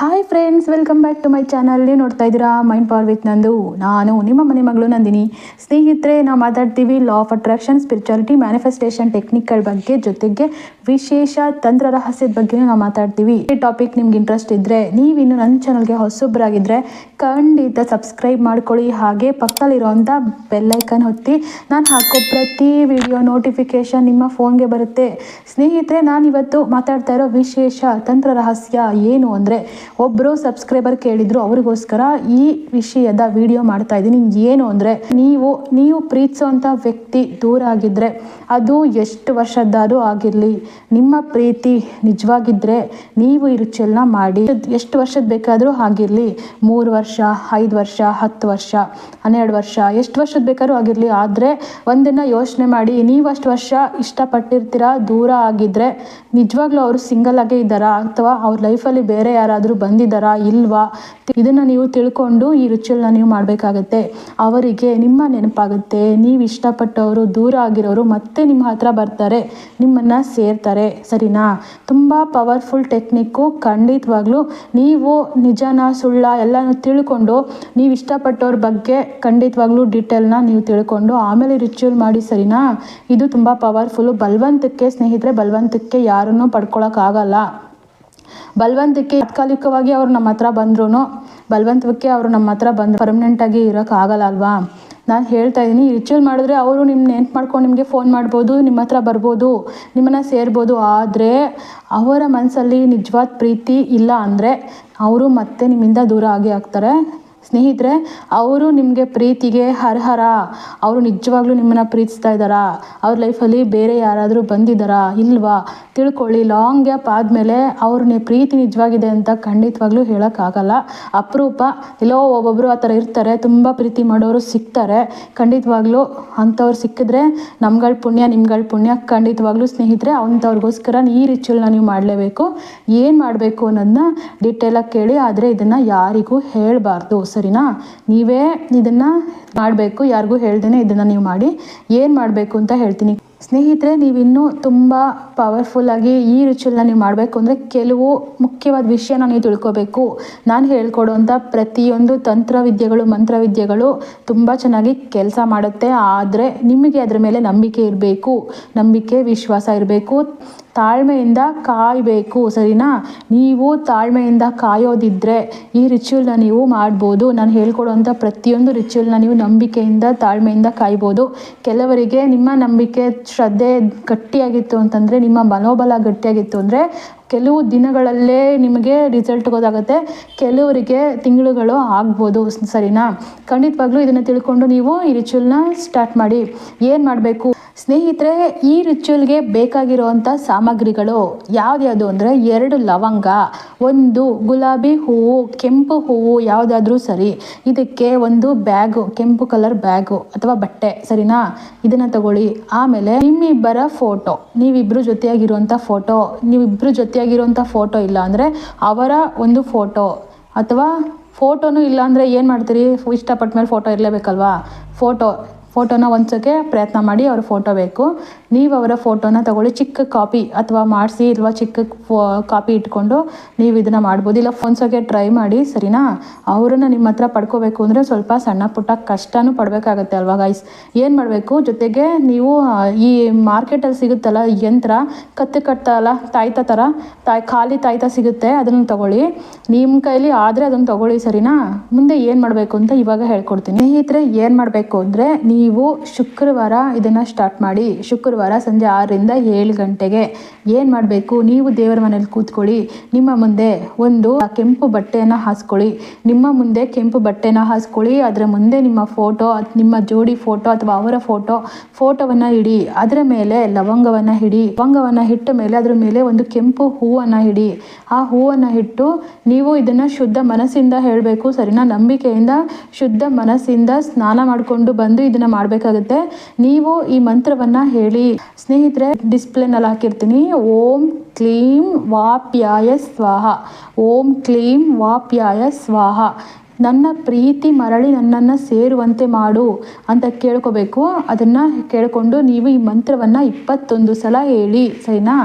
Hi friends welcome back to my channel ನೀವು ನೋಡ್ತಾ ಇದ್ದೀರಾ ಮೈಂಡ್ ಪವರ್ ವಿತ್ ನಂದು. ನಾನು ನಿಮ್ಮ ಮನೆ ಮಗಳು ನಂದಿನಿ. ಸ್ನೇಹಿತರೆ, ನಾವು ಮಾತಾಡ್ತೀವಿ law of attraction spirituality manifestation ಟೆಕ್ನಿಕ್ಗಳ ಬಗ್ಗೆ ಜೊತೆಗೆ ವಿಶೇಷ ತಂತ್ರ ರಹಸ್ಯದ ಬಗ್ಗೆ ನಾವು ಮಾತಾಡ್ತೀವಿ. ಈ ಟಾಪಿಕ್ ನಿಮ್ಗೆ ಇಂಟ್ರೆಸ್ಟ್ ಇದ್ದರೆ ನೀವಿನ್ನು ನನ್ನ ಚಾನಲ್ಗೆ ಹೊಸೊಬ್ಬರಾಗಿದ್ದರೆ ಖಂಡಿತ ಸಬ್ಸ್ಕ್ರೈಬ್ ಮಾಡ್ಕೊಳ್ಳಿ. ಹಾಗೆ ಪಕ್ಕದಲ್ಲಿರುವಂಥ ಬೆಲ್ಲೈಕನ್ ಹೊತ್ತಿ ನಾನು ಹಾಕೋ ಪ್ರತಿ ವಿಡಿಯೋ ನೋಟಿಫಿಕೇಶನ್ ನಿಮ್ಮ ಫೋನ್ಗೆ ಬರುತ್ತೆ. ಸ್ನೇಹಿತರೆ, ನಾನು ಇವತ್ತು ಮಾತಾಡ್ತಾ ಇರೋ ವಿಶೇಷ ತಂತ್ರ ರಹಸ್ಯ ಏನು ಅಂದರೆ ಒಬ್ಬರು ಸಬ್ಸ್ಕ್ರೈಬರ್ ಕೇಳಿದ್ರು ಅವರಿಗೋಸ್ಕರ ಈ ವಿಷಯದ ವಿಡಿಯೋ ಮಾಡ್ತಾ ಇದ್ದೀನಿ. ಏನು ಅಂದರೆ ನೀವು ನೀವು ಪ್ರೀತಿಸೋಂಥ ವ್ಯಕ್ತಿ ದೂರ ಆಗಿದ್ದರೆ ಅದು ಎಷ್ಟು ವರ್ಷದ್ದಾದರೂ ಆಗಿರಲಿ. ನಿಮ್ಮ ಪ್ರೀತಿ ನಿಜವಾಗಿದ್ದರೆ ನೀವು ಈ ರುಚಿಯನ್ನ ಮಾಡಿ. ಎಷ್ಟು ವರ್ಷದ ಬೇಕಾದರೂ ಆಗಿರಲಿ. ಮೂರು ವರ್ಷ, ಐದು ವರ್ಷ, ಹತ್ತು ವರ್ಷ, ಹನ್ನೆರಡು ವರ್ಷ, ಎಷ್ಟು ವರ್ಷದ ಬೇಕಾದ್ರೂ ಆಗಿರಲಿ. ಆದರೆ ಒಂದನ್ನು ಯೋಚನೆ ಮಾಡಿ, ನೀವು ಅಷ್ಟು ವರ್ಷ ಇಷ್ಟಪಟ್ಟಿರ್ತೀರ, ದೂರ ಆಗಿದ್ದರೆ ನಿಜವಾಗ್ಲೂ ಅವರು ಸಿಂಗಲ್ ಆಗೇ ಇದ್ದಾರಾ? ಅಥವಾ ಅವ್ರ ಲೈಫಲ್ಲಿ ಬೇರೆ ಯಾರಾದರೂ ಬಂದಿದ್ದಾರಾ ಇಲ್ವಾ? ಇದನ್ನು ನೀವು ತಿಳ್ಕೊಂಡು ಈ ರುಚಿಯನ್ನ ನೀವು ಮಾಡಬೇಕಾಗತ್ತೆ. ಅವರಿಗೆ ನಿಮ್ಮ ನೆನಪಾಗುತ್ತೆ. ನೀವು ಇಷ್ಟಪಟ್ಟವರು, ದೂರ ಆಗಿರೋರು ಮತ್ತೆ ನಿಮ್ಮ ಹತ್ರ ಬರ್ತಾರೆ. ನಿಮ್ಮನ್ನು ಸೇರ್ತಾರೆ. ಸರಿನಾ? ತುಂಬ ಪವರ್ಫುಲ್ ಟೆಕ್ನಿಕ್ಕು ಖಂಡಿತವಾಗ್ಲೂ ನೀವು ನಿಜನ, ಸುಳ್ಳ ಎಲ್ಲನೂ ತಿಳ್ಕೊಂಡು ನೀವು ಇಷ್ಟಪಟ್ಟವ್ರ ಬಗ್ಗೆ ಖಂಡಿತವಾಗ್ಲೂ ಡೀಟೇಲ್ನ ನೀವು ತಿಳ್ಕೊಂಡು ಆಮೇಲೆ ರಿಚುವಲ್ ಮಾಡಿ, ಸರಿನಾ? ಇದು ತುಂಬ ಪವರ್ಫುಲ್ಲು ಬಲವಂತಕ್ಕೆ ಸ್ನೇಹಿತರೆ, ಬಲವಂತಕ್ಕೆ ಯಾರನ್ನೂ ಪಡ್ಕೊಳಕ್ಕಾಗಲ್ಲ ಬಲವಂತಕ್ಕೆ ತಾತ್ಕಾಲಿಕವಾಗಿ ಅವ್ರು ನಮ್ಮ ಹತ್ರ ಬಂದ್ರು ಬಲವಂತಕ್ಕೆ ಅವರು ನಮ್ಮ ಹತ್ರ ಬಂದು ಪರ್ಮನೆಂಟಾಗಿ ಇರೋಕ್ಕಾಗಲ್ಲ ಅಲ್ವಾ ನಾನು ಹೇಳ್ತಾ ಇದ್ದೀನಿ ರಿಚುವಲ್ ಮಾಡಿದ್ರೆ ಅವರು ನಿಮ್ಮ ನೆನ್ಪು ಮಾಡ್ಕೊಂಡು ನಿಮಗೆ ಫೋನ್ ಮಾಡ್ಬೋದು, ನಿಮ್ಮ ಹತ್ರ ಬರ್ಬೋದು, ನಿಮ್ಮನ್ನು ಸೇರ್ಬೋದು. ಆದರೆ ಅವರ ಮನಸ್ಸಲ್ಲಿ ನಿಜವಾದ ಪ್ರೀತಿ ಇಲ್ಲ ಅಂದರೆ, ಅವರು ಮತ್ತೆ ನಿಮ್ಮಿಂದ ದೂರ ಆಗೇ ಆಗ್ತಾರೆ. ಸ್ನೇಹಿತರೆ, ಅವರು ನಿಮಗೆ ಪ್ರೀತಿಗೆ ಅರ್ಹರ? ಅವರು ನಿಜವಾಗ್ಲೂ ನಿಮ್ಮನ್ನು ಪ್ರೀತಿಸ್ತಾ ಇದ್ದಾರಾ? ಅವ್ರ ಲೈಫಲ್ಲಿ ಬೇರೆ ಯಾರಾದರೂ ಬಂದಿದ್ದಾರಾ? ಇಲ್ವಾ? ತಿಳ್ಕೊಳ್ಳಿ ಲಾಂಗ್ ಗ್ಯಾಪ್ ಆದಮೇಲೆ ಅವ್ರ ಪ್ರೀತಿ ನಿಜವಾಗಿದೆ ಅಂತ ಖಂಡಿತವಾಗ್ಲೂ ಹೇಳೋಕ್ಕಾಗಲ್ಲ. ಅಪರೂಪ, ಎಲ್ಲೋ ಒಬ್ಬೊಬ್ಬರು ಆ ಥರ ಇರ್ತಾರೆ, ತುಂಬ ಪ್ರೀತಿ ಮಾಡೋರು ಸಿಗ್ತಾರೆ. ಖಂಡಿತವಾಗ್ಲೂ ಅಂಥವ್ರು ಸಿಕ್ಕಿದ್ರೆ ನಮ್ಗಳ ಪುಣ್ಯ, ನಿಮ್ಗಳ ಪುಣ್ಯ. ಖಂಡಿತವಾಗ್ಲೂ ಸ್ನೇಹಿತರೆ, ಅಂಥವ್ರಿಗೋಸ್ಕರ ಈ ರಿಚುವಲ್ನ ನೀವು ಮಾಡಲೇಬೇಕು. ಏನು ಮಾಡಬೇಕು ಅನ್ನೋದನ್ನ ಡೀಟೇಲಾಗಿ ಕೇಳಿ, ಆದರೆ ಇದನ್ನು ಯಾರಿಗೂ ಹೇಳಬಾರ್ದು ಸರಿನಾ? ನೀವೇ ಇದನ್ನು ಮಾಡಬೇಕು, ಯಾರಿಗೂ ಹೇಳ್ದೇನೆ ಇದನ್ನು ನೀವು ಮಾಡಿ. ಏನು ಮಾಡಬೇಕು ಅಂತ ಹೇಳ್ತೀನಿ. ಸ್ನೇಹಿತರೆ, ನೀವಿನ್ನೂ ತುಂಬ ಪವರ್ಫುಲ್ಲಾಗಿ ಈ ರಿಚುವಲ್ನ ನೀವು ಮಾಡಬೇಕು ಅಂದರೆ ಕೆಲವು ಮುಖ್ಯವಾದ ವಿಷಯನ ನೀವು ತಿಳ್ಕೊಬೇಕು. ನಾನು ಹೇಳ್ಕೊಡುವಂಥ ಪ್ರತಿಯೊಂದು ತಂತ್ರವಿದ್ಯೆಗಳು, ಮಂತ್ರವಿದ್ಯೆಗಳು ತುಂಬ ಚೆನ್ನಾಗಿ ಕೆಲಸ ಮಾಡುತ್ತೆ. ಆದರೆ ನಿಮಗೆ ಅದರ ಮೇಲೆ ನಂಬಿಕೆ ಇರಬೇಕು. ನಂಬಿಕೆ, ವಿಶ್ವಾಸ ಇರಬೇಕು. ತಾಳ್ಮೆಯಿಂದ ಕಾಯಬೇಕು, ಸರಿನಾ? ನೀವು ತಾಳ್ಮೆಯಿಂದ ಕಾಯೋದಿದ್ದರೆ ಈ ರಿಚುವಲ್ನ ನೀವು ಮಾಡ್ಬೋದು. ನಾನು ಹೇಳ್ಕೊಡುವಂಥ ಪ್ರತಿಯೊಂದು ರಿಚುವಲ್ನ ನೀವು ನಂಬಿಕೆಯಿಂದ, ತಾಳ್ಮೆಯಿಂದ ಕಾಯ್ಬೋದು. ಕೆಲವರಿಗೆ ನಿಮ್ಮ ನಂಬಿಕೆ ಶ್ರದ್ಧೆ ಗಟ್ಟಿಯಾಗಿತ್ತು ಅಂತಂದರೆ, ನಿಮ್ಮ ಮನೋಬಲ ಗಟ್ಟಿಯಾಗಿತ್ತು ಅಂದರೆ ಕೆಲವು ದಿನಗಳಲ್ಲೇ ನಿಮಗೆ ರಿಸಲ್ಟ್ ಗೊತ್ತಾಗುತ್ತೆ. ಕೆಲವರಿಗೆ ತಿಂಗಳುಗಳು ಆಗ್ಬೋದು. ಸರಿನಾ? ಖಂಡಿತವಾಗ್ಲೂ ಇದನ್ನು ತಿಳ್ಕೊಂಡು ನೀವು ಈ ರಿಚುವಲ್ನ ಸ್ಟಾರ್ಟ್ ಮಾಡಿ. ಏನು ಮಾಡಬೇಕು? ಸ್ನೇಹಿತರೆ, ಈ ರಿಚುವಲ್ಗೆ ಬೇಕಾಗಿರುವಂಥ ಸಾಮಗ್ರಿಗಳು ಯಾವ್ದ್ಯಾವುದು ಅಂದರೆ ಎರಡು ಲವಂಗ, ಒಂದು ಗುಲಾಬಿ ಹೂವು, ಕೆಂಪು ಹೂವು ಯಾವುದಾದ್ರೂ ಸರಿ. ಇದಕ್ಕೆ ಒಂದು ಬ್ಯಾಗು ಕೆಂಪು ಕಲರ್ ಬ್ಯಾಗು ಅಥವಾ ಬಟ್ಟೆ, ಸರಿನಾ? ಇದನ್ನು ತಗೊಳ್ಳಿ. ಆಮೇಲೆ ನಿಮ್ಮಿಬ್ಬರ ಫೋಟೋ ನೀವಿಬ್ಬರು ಜೊತೆಯಾಗಿರುವಂಥ ಫೋಟೋ ನೀವಿಬ್ಬರು ಜೊತೆಯಾಗಿರುವಂಥ ಫೋಟೋ ಇಲ್ಲ ಅಂದರೆ ಅವರ ಒಂದು ಫೋಟೋ ಅಥವಾ ಫೋಟೋನೂ ಇಲ್ಲ ಅಂದರೆ ಏನು ಮಾಡ್ತೀರಿ? ಇಷ್ಟಪಟ್ಟ ಮೇಲೆ ಫೋಟೋ ಇರಲೇಬೇಕಲ್ವಾ? ಫೋಟೋ. ಫೋಟೋನ ಹೊಂದ್ಸೋಕ್ಕೆ ಪ್ರಯತ್ನ ಮಾಡಿ ಅವ್ರ ಫೋಟೋ ಬೇಕು. ನೀವು ಅವರ ಫೋಟೋನ ತಗೊಳ್ಳಿ, ಚಿಕ್ಕ ಕಾಪಿ ಅಥವಾ ಮಾಡಿಸಿ ಇಲ್ವಾ ಚಿಕ್ಕ ಕಾಪಿ ಇಟ್ಕೊಂಡು ನೀವು ಇದನ್ನು ಮಾಡ್ಬೋದು. ಇಲ್ಲ ಹೊಂದ್ಸೋಕ್ಕೆ ಟ್ರೈ ಮಾಡಿ, ಸರಿನಾ? ಅವರನ್ನ ನಿಮ್ಮ ಹತ್ರ ಪಡ್ಕೋಬೇಕು ಅಂದರೆ ಸ್ವಲ್ಪ ಸಣ್ಣ ಪುಟ್ಟ ಕಷ್ಟನೂ ಪಡಬೇಕಾಗತ್ತೆ ಅಲ್ವಾ ಗೈಸ್ ಏನು ಮಾಡಬೇಕು? ಜೊತೆಗೆ ನೀವು ಈ ಮಾರ್ಕೆಟಲ್ಲಿ ಸಿಗುತ್ತಲ್ಲ ಯಂತ್ರ, ಕತ್ತು ಕಟ್ತಲ್ಲ ತಾಯ್ತ ಥರ ತಾಯಿ, ಖಾಲಿ ತಾಯ್ತ ಸಿಗುತ್ತೆ, ಅದನ್ನು ತಗೊಳ್ಳಿ. ನಿಮ್ಮ ಕೈಲಿ ಆದರೆ ಅದನ್ನು ತಗೊಳ್ಳಿ, ಸರಿನಾ? ಮುಂದೆ ಏನು ಮಾಡಬೇಕು ಅಂತ ಇವಾಗ ಹೇಳ್ಕೊಡ್ತೀನಿ. ಸ್ನೇಹಿತರೆ, ಏನು ಮಾಡಬೇಕು ಅಂದರೆ ನೀವು ಶುಕ್ರವಾರ ಇದನ್ನು ಸ್ಟಾರ್ಟ್ ಮಾಡಿ, ಶುಕ್ರವಾರ ಸಂಜೆ ಆರರಿಂದ ಏಳು ಗಂಟೆಗೆ ಏನು ಮಾಡಬೇಕು? ನೀವು ದೇವರ ಮನೇಲಿ ಕೂತ್ಕೊಳ್ಳಿ, ನಿಮ್ಮ ಮುಂದೆ ಒಂದು ಕೆಂಪು ಬಟ್ಟೆಯನ್ನು ಹಾಸ್ಕೊಳ್ಳಿ, ನಿಮ್ಮ ಮುಂದೆ ಕೆಂಪು ಬಟ್ಟೆನ ಹಾಸ್ಕೊಳ್ಳಿ, ಅದರ ಮುಂದೆ ನಿಮ್ಮ ಫೋಟೋ ನಿಮ್ಮ ಜೋಡಿ ಫೋಟೋ ಅಥವಾ ಅವರ ಫೋಟೋ ಫೋಟೋವನ್ನು ಇಡಿ, ಅದರ ಮೇಲೆ ಲವಂಗವನ್ನು ಹಿಡಿ, ಲವಂಗವನ್ನು ಇಟ್ಟ ಮೇಲೆ ಅದರ ಮೇಲೆ ಒಂದು ಕೆಂಪು ಹೂವನ್ನು ಹಿಡಿ, ಆ ಹೂವನ್ನು ಇಟ್ಟು ನೀವು ಇದನ್ನು ಶುದ್ಧ ಮನಸ್ಸಿಂದ ಹೇಳಬೇಕು, ಸರಿನಾ? ನಂಬಿಕೆಯಿಂದ ಶುದ್ಧ ಮನಸ್ಸಿಂದ ಸ್ನಾನ ಮಾಡಿಕೊಂಡು ಬಂದು ಇದನ್ನು ಮಾಡಬೇಕಾಗುತ್ತೆ. ನೀವು ಈ ಮಂತ್ರವನ್ನು ಹೇಳಿ. ಸ್ನೇಹಿತರೆ ಡಿಸ್ಪ್ಲೇನಲ್ಲಿ ಹಾಕಿರ್ತೀನಿ. ಓಂ ಕ್ಲೀಂ ವಾಪ್ಯಾಯ ಸ್ವಾಹ. ಓಂ ಕ್ಲೀಂ ವಾಪ್ಯಾಯ ಸ್ವಾಹ. ನನ್ನ ಪ್ರೀತಿ ಮರಳಿ ನನ್ನನ್ನು ಸೇರುವಂತೆ ಮಾಡು ಅಂತ ಕೇಳ್ಕೋಬೇಕು. ಅದನ್ನು ಕೇಳಿಕೊಂಡು ನೀವು ಈ ಮಂತ್ರವನ್ನು ಇಪ್ಪತ್ತೊಂದು ಸಲ ಹೇಳಿ, ಸರಿನಾ?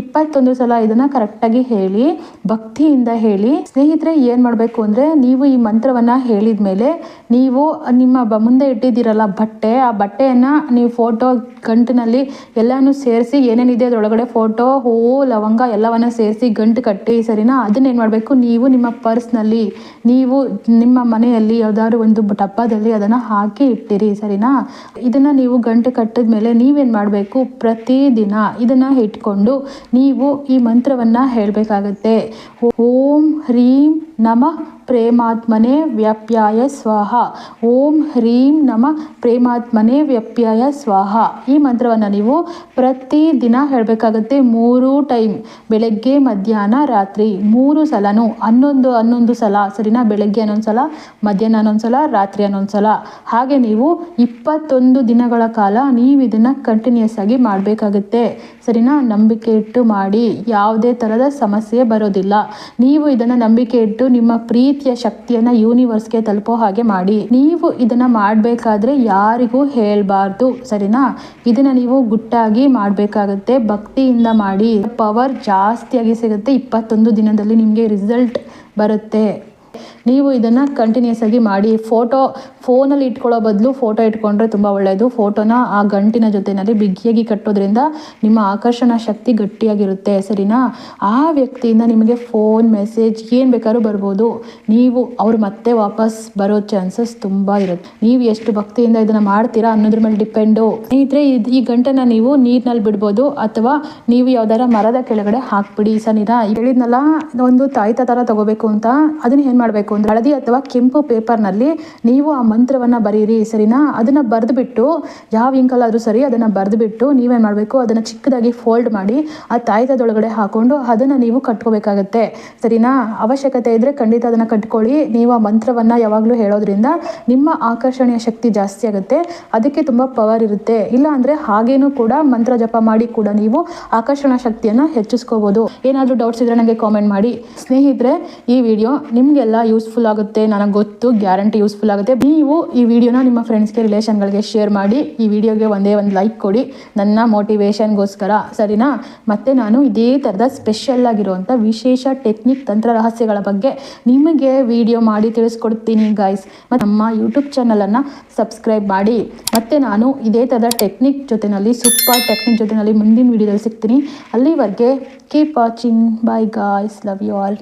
ಇಪ್ಪತ್ತೊಂದು ಸಲ ಇದನ್ನು ಕರೆಕ್ಟಾಗಿ ಹೇಳಿ, ಭಕ್ತಿಯಿಂದ ಹೇಳಿ. ಸ್ನೇಹಿತರೆ, ಏನು ಮಾಡಬೇಕು ಅಂದರೆ ನೀವು ಈ ಮಂತ್ರವನ್ನು ಹೇಳಿದ ಮೇಲೆ ನೀವು ನಿಮ್ಮ ಬ ಮುಂದೆ ಇಟ್ಟಿದ್ದೀರಲ್ಲ ಬಟ್ಟೆ, ಆ ಬಟ್ಟೆಯನ್ನು ನೀವು ಫೋಟೋ ಗಂಟಿನಲ್ಲಿ ಎಲ್ಲನೂ ಸೇರಿಸಿ, ಏನೇನಿದೆ ಅದರೊಳಗಡೆ ಫೋಟೋ ಹೂವು, ಲವಂಗ ಎಲ್ಲವನ್ನು ಸೇರಿಸಿ ಗಂಟು ಕಟ್ಟಿ, ಸರಿನಾ? ಅದನ್ನೇನು ಮಾಡಬೇಕು? ನೀವು ನಿಮ್ಮ ಪರ್ಸ್ನಲ್ಲಿ ನೀವು ನಿಮ್ಮ ಮನೆಯಲ್ಲಿ ಯಾವ್ದಾದ್ರು ಒಂದು ಡಬ್ಬದಲ್ಲಿ ಅದನ್ನು ಹಾಕಿ ಇಟ್ಟಿರಿ, ಸರಿನಾ? ಇದನ್ನು ನೀವು ಗಂಟು ಕಟ್ಟಿದ ಮೇಲೆ ನೀವೇನು ಮಾಡಬೇಕು? ಪ್ರತಿದಿನ ಇದನ್ನು ಇಟ್ಕೊಂಡು ನೀವು ಈ ಮಂತ್ರವನ್ನು ಹೇಳಬೇಕಾಗತ್ತೆ. ಓಂ ಹ್ರೀಂ ನಮಃ ಪ್ರೇಮಾತ್ಮನೆ ವ್ಯಾಪ್ಯಾಯ ಸ್ವಾಹ. ಓಂ ಹ್ರೀಂ ನಮ. ಪ್ರೇಮಾತ್ಮನೆ ವ್ಯಾಪ್ಯಾಯ ಸ್ವಾಹ. ಈ ಮಂತ್ರವನ್ನು ನೀವು ಪ್ರತಿದಿನ ಹೇಳಬೇಕಾಗತ್ತೆ. ಮೂರು ಟೈಮ್. ಬೆಳಗ್ಗೆ, ಮಧ್ಯಾಹ್ನ, ರಾತ್ರಿ. ಮೂರು ಸಲನು. ಹನ್ನೊಂದು ಹನ್ನೊಂದು ಸಲ. ಸರಿನಾ? ಬೆಳಗ್ಗೆ ಹನ್ನೊಂದು ಸಲ, ಮಧ್ಯಾಹ್ನ ಹನ್ನೊಂದು ಸಲ, ರಾತ್ರಿ ಹನ್ನೊಂದು ಸಲ. ಹಾಗೆ ನೀವು ಇಪ್ಪತ್ತೊಂದು ದಿನಗಳ ಕಾಲ ನೀವು ಇದನ್ನು ಕಂಟಿನ್ಯೂಸ್ ಆಗಿ ಮಾಡಬೇಕಾಗುತ್ತೆ. ಸರಿನಾ? ನಂಬಿಕೆ ಇಟ್ಟು ಮಾಡಿ. ಯಾವುದೇ ಥರದ ಸಮಸ್ಯೆ ಬರೋದಿಲ್ಲ. ನೀವು ಇದನ್ನು ನಂಬಿಕೆ ಇಟ್ಟು ನಿಮ್ಮ ಪ್ರೀತಿಯ ಯೂನಿವರ್ಸ್ ಯೂನಿವರ್ಸ್ಗೆ ತಲುಪೋ ಹಾಗೆ ಮಾಡಿ. ನೀವು ಇದನ್ನ ಮಾಡಬೇಕಾದ್ರೆ ಯಾರಿಗೂ ಹೇಳಬಾರ್ದು, ಸರಿನಾ? ಇದನ್ನ ನೀವು ಗುಟ್ಟಾಗಿ ಮಾಡಬೇಕಾಗುತ್ತೆ, ಭಕ್ತಿಯಿಂದ ಮಾಡಿ. ಪವರ್ ಜಾಸ್ತಿಯಾಗಿ ಸಿಗುತ್ತೆ, ಇಪ್ಪತ್ತೊಂದು ದಿನದಲ್ಲಿ ನಿಮಗೆ ರಿಸಲ್ಟ್ ಬರುತ್ತೆ. ನೀವು ಇದನ್ನು ಕಂಟಿನ್ಯೂಸ್ ಆಗಿ ಮಾಡಿ ಫೋಟೋ ಫೋನಲ್ಲಿ ಇಟ್ಕೊಳ್ಳೋ ಬದಲು ಫೋಟೋ ಇಟ್ಕೊಂಡ್ರೆ ತುಂಬ ಒಳ್ಳೆಯದು ಫೋಟೋನ ಆ ಗಂಟಿನ ಜೊತೆಯಲ್ಲಿ ಬಿಗಿಯಾಗಿ ಕಟ್ಟೋದ್ರಿಂದ ನಿಮ್ಮ ಆಕರ್ಷಣಾ ಶಕ್ತಿ ಗಟ್ಟಿಯಾಗಿರುತ್ತೆ. ಸರಿನಾ? ಆ ವ್ಯಕ್ತಿಯಿಂದ ನಿಮಗೆ ಫೋನ್ ಮೆಸೇಜ್ ಏನು ಬೇಕಾದ್ರೂ ಬರ್ಬೋದು. ನೀವು ಅವ್ರು ಮತ್ತೆ ವಾಪಸ್ ಬರೋ ಚಾನ್ಸಸ್ ತುಂಬ ಇರುತ್ತೆ. ನೀವು ಎಷ್ಟು ಭಕ್ತಿಯಿಂದ ಇದನ್ನು ಮಾಡ್ತೀರಾ ಅನ್ನೋದ್ರ ಮೇಲೆ ಡಿಪೆಂಡು ಸ್ನೇಹಿತರೆ, ಈ ಗಂಟನ್ನ ನೀವು ನೀರಿನಲ್ಲಿ ಬಿಡ್ಬೋದು ಅಥವಾ ನೀವು ಯಾವ್ದಾರ ಮರದ ಕೆಳಗಡೆ ಹಾಕ್ಬಿಡಿ. ಸರಿನಾ? ಹೇಳಿದ್ನಲ್ಲ ಒಂದು ತಾಯ್ತ ಥರ ತಗೋಬೇಕು ಅಂತ. ಅದನ್ನ ಏನು ಮಾಡಬೇಕು ಅಂದರೆ ಹಳದಿ ಅಥವಾ ಕೆಂಪು ಪೇಪರ್ನಲ್ಲಿ ನೀವು ಆ ಮಂತ್ರವನ್ನು ಬರೀರಿ, ಸರಿನಾ? ಅದನ್ನು ಬರೆದುಬಿಟ್ಟು, ಯಾವ ಇಂಕಲ್ಲಾದರೂ ಸರಿ ಅದನ್ನು ಬರೆದುಬಿಟ್ಟು ನೀವೇನು ಮಾಡಬೇಕು? ಅದನ್ನು ಚಿಕ್ಕದಾಗಿ ಫೋಲ್ಡ್ ಮಾಡಿ ಆ ತಾಯ್ತದೊಳಗಡೆ ಹಾಕೊಂಡು ಅದನ್ನು ನೀವು ಕಟ್ಕೋಬೇಕಾಗತ್ತೆ. ಸರಿನಾ? ಅವಶ್ಯಕತೆ ಇದ್ದರೆ ಖಂಡಿತ ಅದನ್ನು ಕಟ್ಕೊಳ್ಳಿ. ನೀವು ಆ ಮಂತ್ರವನ್ನು ಯಾವಾಗಲೂ ಹೇಳೋದ್ರಿಂದ ನಿಮ್ಮ ಆಕರ್ಷಣೆಯ ಶಕ್ತಿ ಜಾಸ್ತಿ ಆಗುತ್ತೆ. ಅದಕ್ಕೆ ತುಂಬ ಪವರ್ ಇರುತ್ತೆ. ಇಲ್ಲ ಅಂದರೆ ಹಾಗೇನೂ ಕೂಡ ಮಂತ್ರ ಜಪ ಮಾಡಿ ಕೂಡ ನೀವು ಆಕರ್ಷಣಾ ಶಕ್ತಿಯನ್ನು ಹೆಚ್ಚಿಸ್ಕೋಬೋದು. ಏನಾದರೂ ಡೌಟ್ಸ್ ಇದ್ದರೆ ನನಗೆ ಕಾಮೆಂಟ್ ಮಾಡಿ. ಸ್ನೇಹಿತರೆ, ಈ ವಿಡಿಯೋ ನಿಮಗೆಲ್ಲ ಯೂಸ್ಫುಲ್ ಆಗುತ್ತೆ, ನನಗೆ ಗೊತ್ತು ಗ್ಯಾರಂಟಿ ಯೂಸ್ಫುಲ್ ಆಗುತ್ತೆ. ನೀವು ಈ ವಿಡಿಯೋನ ನಿಮ್ಮ ಫ್ರೆಂಡ್ಸ್ಗೆ ರಿಲೇಷನ್ಗಳಿಗೆ ಶೇರ್ ಮಾಡಿ, ಈ ವಿಡಿಯೋಗೆ ಒಂದೇ ಒಂದು ಲೈಕ್ ಕೊಡಿ. ನನ್ನ ಮೋಟಿವೇಶನ್ಗೋಸ್ಕರ ಸರಿನಾ? ಮತ್ತು ನಾನು ಇದೇ ಥರದ ಸ್ಪೆಷಲ್ ಆಗಿರುವಂಥ ವಿಶೇಷ ಟೆಕ್ನಿಕ್ ತಂತ್ರ ರಹಸ್ಯಗಳ ಬಗ್ಗೆ ನಿಮಗೆ ವಿಡಿಯೋ ಮಾಡಿ ತಿಳಿಸ್ಕೊಡ್ತೀನಿ ಗಾಯ್ಸ್ ಮತ್ತು ನಮ್ಮ ಯೂಟ್ಯೂಬ್ ಚಾನಲನ್ನು ಸಬ್ಸ್ಕ್ರೈಬ್ ಮಾಡಿ. ಮತ್ತು ನಾನು ಇದೇ ಥರದ ಟೆಕ್ನಿಕ್ ಜೊತೆಯಲ್ಲಿ ಸೂಪರ್ ಟೆಕ್ನಿಕ್ ಜೊತೆಯಲ್ಲಿ ಮುಂದಿನ ವಿಡಿಯೋದಲ್ಲಿ ಸಿಗ್ತೀನಿ. ಅಲ್ಲಿವರೆಗೆ keep watching bye guys love you all